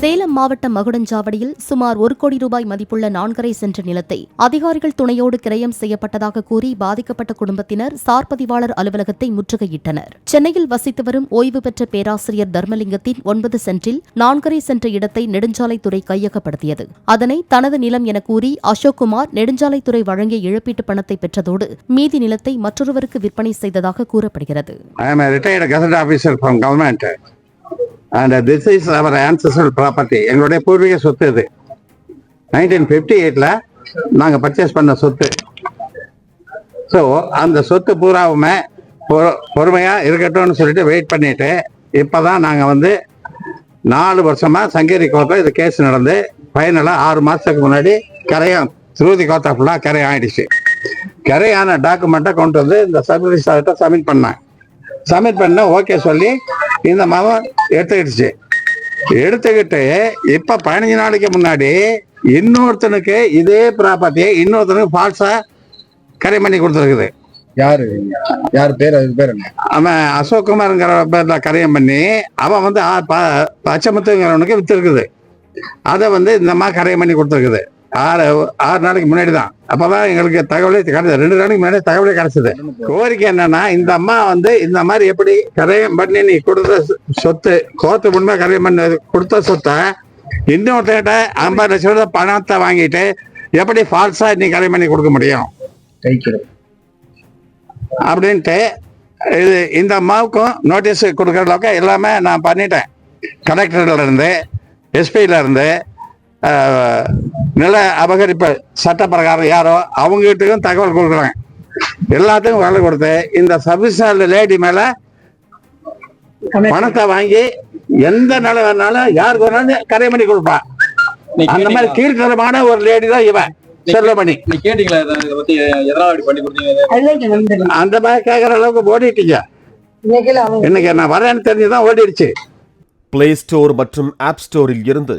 சேலம் மாவட்டம் மகுடஞ்சாவடியில் சுமார் ஒரு கோடி ரூபாய் மதிப்புள்ள நான்கரை சென்ற நிலத்தை அதிகாரிகள் துணையோடு கிரயம் செய்யப்பட்டதாக கூறி பாதிக்கப்பட்ட குடும்பத்தினர் சார் பதிவாளர் அலுவலகத்தை முற்றுகையிட்டனர். சென்னையில் வசித்து வரும் ஓய்வு பெற்ற பேராசிரியர் தர்மலிங்கத்தின் ஒன்பது சென்றில் நான்கரை சென்ற இடத்தை நெடுஞ்சாலைத்துறை கையகப்படுத்தியது. அதனை தனது நிலம் என கூறி அசோக்குமார் நெடுஞ்சாலைத்துறை வழங்கிய இழப்பீட்டு பணத்தை பெற்றதோடு மீதி நிலத்தை மற்றொருவருக்கு விற்பனை செய்ததாக கூறப்படுகிறது. அந்த திஸ் இஸ் அவர் gazette ப்ராப்பர்ட்டி எங்களுடைய பூர்வீக சொத்து இது. நைன்டீன் ஃபிஃப்டி எயிட்டில் நாங்கள் பர்ச்சேஸ் பண்ண சொத்து. ஸோ அந்த சொத்து பூராவுமே பொறுமையாக இருக்கட்டும்னு சொல்லிட்டு வெயிட் பண்ணிட்டு இப்போ தான் நாங்கள் வந்து நாலு வருஷமாக சங்கேரி கோர்ட்டில் இது கேஸ் நடந்து ஃபைனலாக ஆறு மாதத்துக்கு முன்னாடி கரையம் திருவதி கோத்தா ஃபுல்லாக கரை ஆயிடுச்சு. கரையான டாக்குமெண்ட்டை கொண்டு வந்து இந்த சப் ரிஜிஸ்டர்கிட்ட சப்மிட் பண்ணேன் சப்மிட் பண்ண ஓகே சொல்லி இந்த மாதம் எடுத்துக்கிடுச்சு. எடுத்துக்கிட்டு இப்ப பதினஞ்சு நாளைக்கு முன்னாடி இன்னொருத்தனுக்கு இதே ப்ராப்பர்ட்டியை இன்னொருத்தனுக்கு ஃபால்ஸா கரை பண்ணி கொடுத்துருக்குது. யாரு? யார் பேர்? அதுக்கு பேர் என்ன? அவன் அசோக்குமார்ங்கிற பேர்ல கரையம் பண்ணி அவன் வந்து பச்சைமுத்துங்கிறவனுக்கு வித்துருக்குது. அதை வந்து இந்த மாதிரி கரையம் பண்ணி கொடுத்துருக்குது. ஆறு ஆறு நாளைக்கு முன்னாடி தான் அப்பதான் எங்களுக்கு தகவலே கிடைச்சது. ரெண்டு நாளைக்கு முன்னாடி தகவலே கிடைச்சது. கோரிக்கை என்னன்னா இந்த அம்மா வந்து இந்த மாதிரி எப்படி கரையம் பண்ணி நீ கொடுத்த சொத்து கோர்த்து முன்மே கரையம் பண்ணி கொடுத்த சொத்தை இன்னொருத்தர்கிட்ட ஐம்பது லட்சம் ரூபாய் பணத்தை வாங்கிட்டு எப்படி ஃபால்ஸா நீ கரையம் பண்ணி கொடுக்க முடியும்? அப்படின்ட்டு இது இந்த அம்மாவுக்கும் நோட்டீஸ் கொடுக்குற அளவுக்கு எல்லாமே நான் பண்ணிட்டேன். கலெக்டர்ல இருந்து எஸ்பியில இருந்து நில அபகரிப்பு சட்ட பிரகாரம் யாரோ அவங்ககிட்டயும் தகவல் கொடுக்குறேன் எல்லாத்துக்கும் வேலை கொடுத்து இந்த சபிசால் லேடி மேல பணத்தை வாங்கி எந்த நிலை வேணாலும் யாருக்கு வேணாலும் கரை பண்ணி கொடுப்பா. அந்த மாதிரி கீழ்த்தரமான ஒரு லேடி தான் இவன். செல்வமணி நீ கேட்டீங்களா இதை இதை பத்தி எதனால இப்படி பண்ணி கொடுத்தீங்க அந்த மாதிரி கேட்கற அளவுக்கு ஓடிட்டீங்க. இன்னைக்கு நான் வரேன்னு தெரிஞ்சுதான் ஓடிடுச்சு. பிளே ஸ்டோர் மற்றும் ஆப் ஸ்டோரில் இருந்து